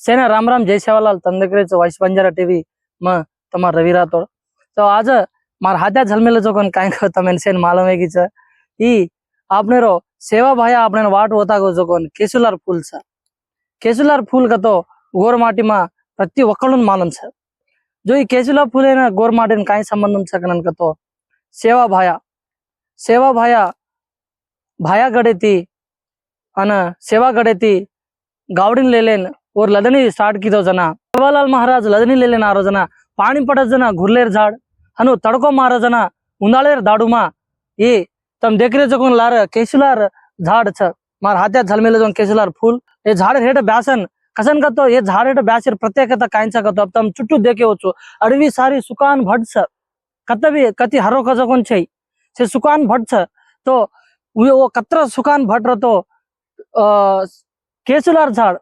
सेना राम राम जय शेवालाल तंदकरेच वाईस पंजारा टीव्ही म तुम्हाला रवी राहतोड तो आज मार हात्या झलमेल जो कोण काय करता मेन सेन मालम आहे किचा ई आपण रो सेवा भाया आपण वाट होता गो जो कोण केसुलार फुल सर. केसुलार फुल का तो गोर माटी मा प्रति वकलून मालम छ जो ई केसुला फुल आहे ना गोर माटी काय संबंध सकन का तो सेवा भाया सेवा भाया भाया गड़ेती अन सेवा गड़ेती गावडीन लेलेन और लदनी स्टार्ट की जना। जवाहरलाल महाराज लदनी लेले नारो जना। पाणी पडत जना घुरलेर झाड। हनु तडको मारो जना। उन्हाळेर दाडुमा। ए तम देखरे हो जगून लार केशुलार झाड छ। मार हात्यात झलमेले जाऊन केशुलार फुल। हे झाड हेट ब्यासन। कसन करतो हे झाड हेट बॅसर प्रत्येकता कायचा करतो तम चुट्टू देखे होतो अडवी सारी सुकान भट छ। कतवी कती हरो खजगून छे। से सुकान भट छ। तो वो कत्र सुकान भट रतो केसुलार झाड।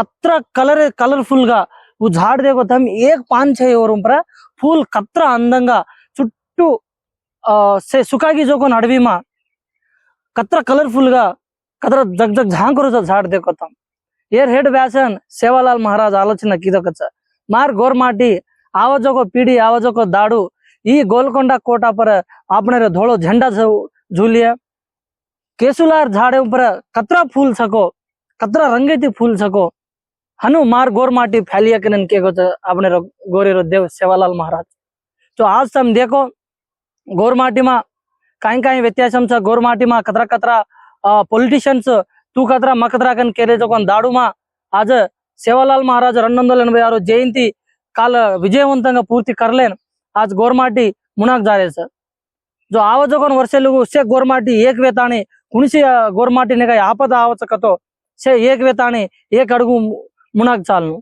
कतरा కలర్ కలర్ఫుల్గా ఉజాడిదే గొత్తం ఏక్ పాన్ చేయ ఓరంపర ఫుల్ కత్ర అందంగా చుట్టూ సుఖాగి జోకొని అడవిమా కత్ర కలర్ఫుల్గా కత్ర జగ్ జగ్ ఝాంకరుతో జాడిదే గొత్తం ఏర్ హెడ్ వ్యాసన్ సేవాలాల్ మహారాజ్ ఆలోచన కిదొకచ్చ మార్ గోర్మాటి ఆవజోకో పీడి ఆవజోకో దాడు ఈ గోల్కొండ కోట పర આપણે ધોળો ઝંડા ઝૂલ્યા કેસુલાર ઝાડ ઉપર કતરા ફૂલ શકો કતરા રંગેથી ફૂલ શકો हनु मार गोर माटी फैलिया कन के अपने रो गोरे रो देव सेवालाल महाराज तो आज तुम देखो गोर माटी मा काई काई व्यत्यासम छ गोर माटी मा कतरा कतरा पॉलिटिशियन्स तू कतरा म कतरा कन के दाड़ू मा आज సేవాలాల్ మహారాజ్ రెండు వందల जयंती काल జయంతి पूर्ति करलेन आज కరలేన్ ఆజ్ గోర్మాటి మునాక్ జారే సార్ जो आवत वर्ष वर्षेलू से गोर माटी एक वेताने कुणसी गोर माटी ने कहा आपद आवत कतो से एक वेताने एक अडगु మునాగ్జాల్ను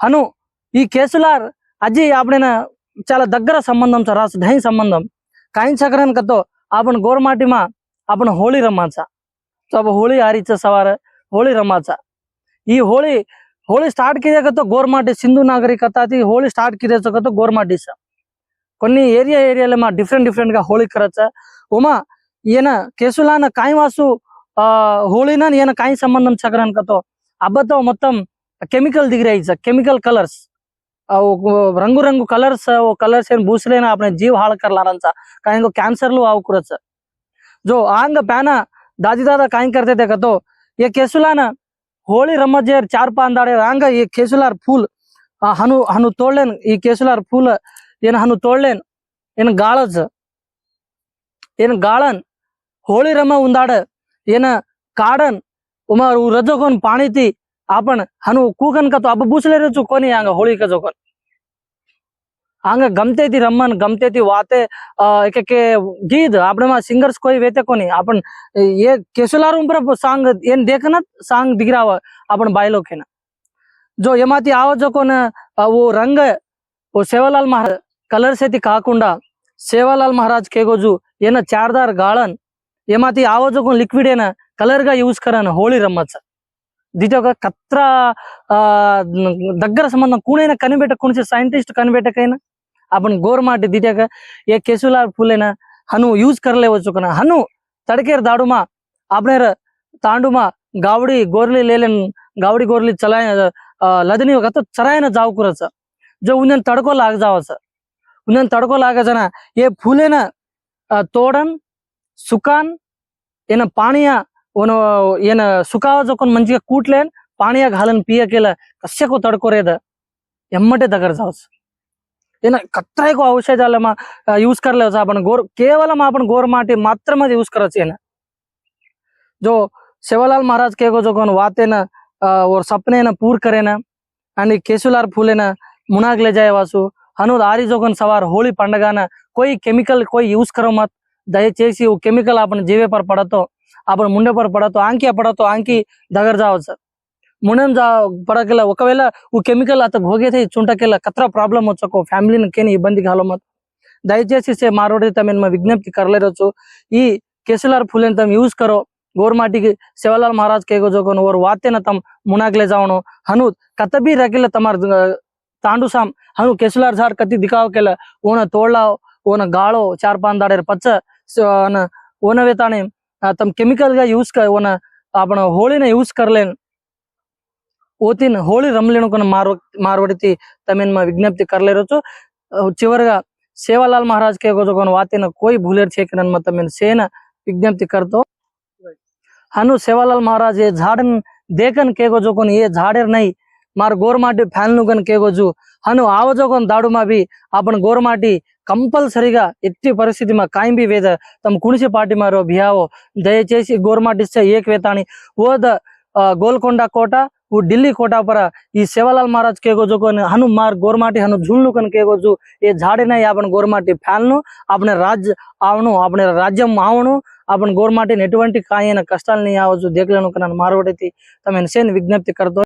అను ఈ కేసులార్ అజీ ఆపడిన చాలా దగ్గర సంబంధం సార్ రాసు ఢై సంబంధం. కాయిన్ చక్రం కతో આપણ ગોરમાટીમાં આપણ હોળી રમાચા તો આપણે હોળી હારી છે સવારે હોળી રમાચા એ હોળી હોળી સ્ટાર્ટ કરે કરતો ગોરમાટી સિંધુ નાગરિક હતાથી હોળી સ્ટાર્ટ કરે છે કરતો ગોરમાટી છે కొన్ని ఏరియా ఏరియాలમાં డిఫరెంట్ డిఫరెంట్గా హోళీ కరచా ఉమా ఈయన కేసులాన కాయవాసు హోళీనా ఈయన కాయ సంబంధం చక్రానికతో అబ్బతో మొత్తం કેમિકલ દીખ રહી છે કેમિકલ કલર્સ రంగు రంగు కలర్స్ కలర్స్ ఏం బూసలేనా ఆపన జీవ హాళ కర్లారంచ కాయంగో క్యాన్సర్లు ఆవు కురచ જો આંગ પેના દાદી દાદા કાંઈ કરતે તે કતો એ કેસુલાના હોળી રમત જે ચાર પાંચ દાડે રાંગ એ કેસુલાર ફૂલ હનુ હનુ તોડલેન એ કેસુલાર ફૂલ એને હનુ તોડલેન એને ગાળ જ એને ગાળન હોળી રમ ઉંદાડ એને કાઢન ઉમાર રજોકોન પાણીથી ಆಪಣ ಹನು ಕೂಕನ್ಕತು ಅಬ್ಬ ಬೂಸಲೇರಚು ಕೊನಿ ಹಂಗ ಹೋಳಿ ಕಜೋ ಕೊನ್ ಹಂಗ ગમતેતી રમન ગમતેતી વાતે એક કે ગીત આપણેમાં સિંગર્સ કોઈ વેતે કોની? આપણ એ કેસુલાર ઉપર સાંગ એન દેખના સાંગ દિગરાવ આપણ બાયલો કેના જો એમાંથી આવો જો કોને ઓ ರಂಗ ઓ સેવાલાલ મહારાજ કલર સેતી કાકુંડા, સેવાલાલ મહારાજ કેગોજુ, એના ચારદાર ગાળન, એમાંથી આવો જો કોણ લિક્વિડ એના કલર ગા યુઝ કરન હોળી રમત છે. దీని ఒక కత్ర దగ్గర సంబంధం కూనైనా కనిపెట్ట కొనిసే సైంటిస్ట్ కనిపెట్టకైనా आपण गोर माटे दित्या ये केसुलाल फुले ना हनु यूज कर ले वचो कना हनु तड़केर दाड़ुमा आपने तांडुमा गावड़ी गोरली लेलन गावड़ी गोरली चलाए लदनी वक्त तो चराए ना जाव कुरचा जो उन्हें तड़को लाग जावचा उन्हें तड़को लाग जना ये फूले ना तोड़न सुकान ये ना पानिया ओन ಏನ ಸುಖಾವಜಕ್ಕೊಂದು ಮಂಚಿಗೆ ಕೂಟ್ಲೇನ್ ಪಾಣಿಯಾಗ ಹಾಲನ್ ಪಿಯಕೆಲ್ಲ ಕಶ್ಯಕ್ಕೂ ತಡ್ಕೊರೇದ. ಎಮ್ಮಟೆ ತಗರ್ಜಾವಸ್ ಏನ ಕತ್ರಾಯ್ಕೋ ಔಷಧ ಅಲ್ಲಮ್ಮ यूज करलेच आपण गोर केवल आपण गोर माटी मात्रमध्ये यूज करायचे ना जो सेवालाल महाराज के गो जो कोण वाते ना और सपने ना पूर करे ना आणि केसुलार फुले ना मुनागले जाय वासू हनुद आरी जो कोण सवार होळी పండగన कोई केमिकल कोई यूज करो मत దయచేసి కెమికల్ आपण जीवे पर पडतो अब मुंडे पर पड़ा तो आंकी पड़ा तो आंकी दगर जाओ सर मुंडे जा पड़क वो कैमिकल अत भोगे थे चुंटकेला कतरा प्रॉब्लम वो फैमिल ने कहीं इबंधी कल मत. दयचे से मारोड़ मैं विज्ञप्ति कर ले केसलर फूल तम यूज़ करो. गोरमाटी की शिवलाल महाराज के जोको और वाते न तम मुनाकले जाओ हनु कतबी रखेल तमार तांडू साम, हनु केसलर झार कति दिखाओ के ओन तोड़ाओ ओन गाड़ो चार पाँच दाड़ेर पच्च ओन वेताने तम केमिकल का यूज़ कर वो ना अपन होली ने यूज़ कर लेन वो तीन होली रमले को ना मार मार वटी थी तमिन में विज्ञप्ति कर ले रहे तो चिवर का सेवालाल महाराज के को जो कौन वाते ना कोई भूलेर छे करन मत तमिन सेन विज्ञप्ति कर दो हनु सेवालाल महाराज ये झाड़न देखन के को जो कौन ये झाड़ेर नहीं మరి గోరమాటి ఫ్యాన్లు కనుక કન అను છું હનુ આવજો કોન દાડુમાં બી కంపల్సరిగా ఎట్టి పరిస్థితి మా కాయింబి వేద తమ కుణిసి పాటి మారో బియావో దయచేసి గోర్మాటిస్తే ఏకవేత అని ఓద గోల్కొండ కోట ఓ ఢిల్లీ కోట పర ఈ శివలాల్ మహారాజ్ కేగోజు కొని హను మార్ గోరమాటి హను ఝున్లు కన్ కేగోజు ఏ ఝాడిన యాపన గోరమాటి ఫ్యాన్ను ఆపణ రాజ్య ఆవును ఆపణ రాజ్యం ఆవును ఆపణ గోరమాటిని ఎటువంటి కాయన కష్టాలని యావచ్చు దేకులను కన్నాను మారవడైతే తమ సేన్ విజ్ఞప్తి కడతో